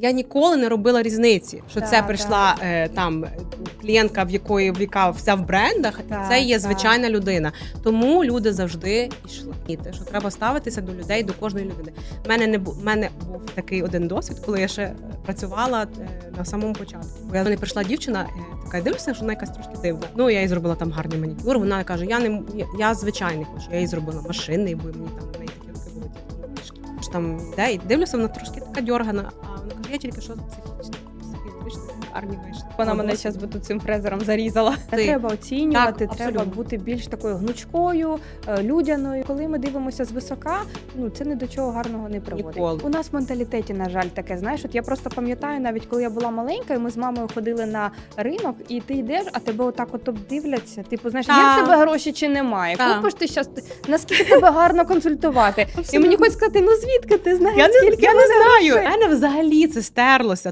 Я ніколи не робила різниці, що Так, це прийшла е, там клієнтка, в якої в яка вся в брендах, Так, і це є так. звичайна людина. Тому люди завжди йшли. І те, що треба ставитися до людей, до кожної людини. У мене не бу- мене був такий один досвід, коли я ще е, працювала е, на самому початку. Бо я мене прийшла дівчина, е, така я дивлюся, що вона якась трошки дивна. Ну я їй зробила там гарний манікюр. Вона каже: Я не я, звичайний хочу. Я їй зробила машинний, бо мені там в неї такі руки були там де і дивлюся, вона трошки така дьоргана. Я тільки що психічна. Психічна, гарні вийшли. Вона мене зараз би тут цим фрезером зарізала. Ти. треба оцінювати, Так, треба бути більш такою гнучкою, е, людяною. Коли ми дивимося звисока, ну це ні до чого гарного не приводить. Ніколи. У нас в менталітеті, на жаль, таке. Знаєш, от я просто пам'ятаю, навіть коли я була маленька, і ми з мамою ходили на ринок, і ти йдеш, а тебе отак от обдивляться. Типу, знаєш, є в тебе гроші чи немає? Купиш ти щас, наскільки тебе гарно консультувати. І мені хочеться сказати, ну звідки ти знаєш? Я не, скільки я не знаю. У мене взагалі це стерлося.